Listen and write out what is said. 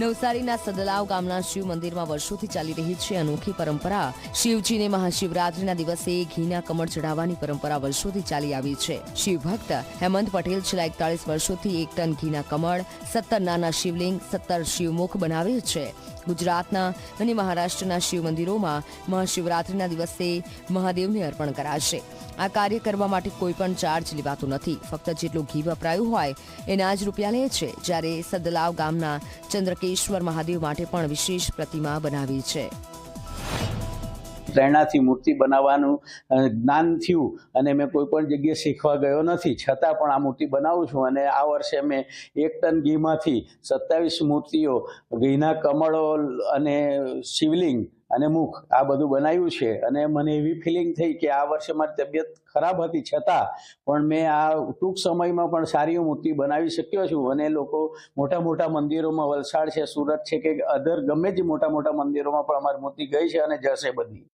નવસારીના સદલાવ ગામના શિવ મંદિરમાં વર્ષોથી ચાલી રહી છે અનોખી પરંપરા. શિવજીને મહાશિવરાત્રીના દિવસે ઘીના કમળ ચઢાવવાની પરંપરા વર્ષોથી ચાલી આવી છે. શિવ ભક્ત હેમંત પટેલ છેલ્લા એકતાળીસ વર્ષોથી એક ટન ઘીના કમળ, સત્તર નાના શિવલિંગ, સત્તર શિવમુખ બનાવે છે. ગુજરાતના અને મહારાષ્ટ્રના શિવ મંદિરોમાં મહાશિવરાત્રીના દિવસે મહાદેવને અર્પણ કરાશે. આ કાર્ય કરવા માટે કોઈ પણ ચાર્જ લેવાતો નથી. ફક્ત જેટલું ઘી વપરાયું હોય એના જ રૂપિયા લે છે. જ્યારે સદલાવ ગામના ચંદ્રકેશ્વર મહાદેવ માટે પણ વિશેષ પ્રતિમા બનાવી છે. પ્રેરણાથી મૂર્તિ બનાવવાનું જ્ઞાન થયું અને મેં કોઈ પણ જગ્યાએ શીખવા ગયો નથી. છતાં પણ આ મૂર્તિ બનાવું છું અને આ વર્ષે મેં એક ટન ઘીમાંથી સત્તાવીસ મૂર્તિઓ, ઘીના કમળો અને શિવલિંગ અને મુખ, આ બધું બનાવ્યું છે. અને મને એવી ફિલિંગ થઈ કે આ વર્ષે મારી તબિયત ખરાબ હતી છતાં પણ મેં આ ટૂંક સમયમાં પણ સારી મૂર્તિ બનાવી શક્યો છું. અને લોકો મોટા મોટા મંદિરોમાં, વલસાડ છે, સુરત છે કે અધર ગમે તે મોટા મોટા મંદિરોમાં પણ અમારી મૂર્તિ ગઈ છે અને જશે બધી.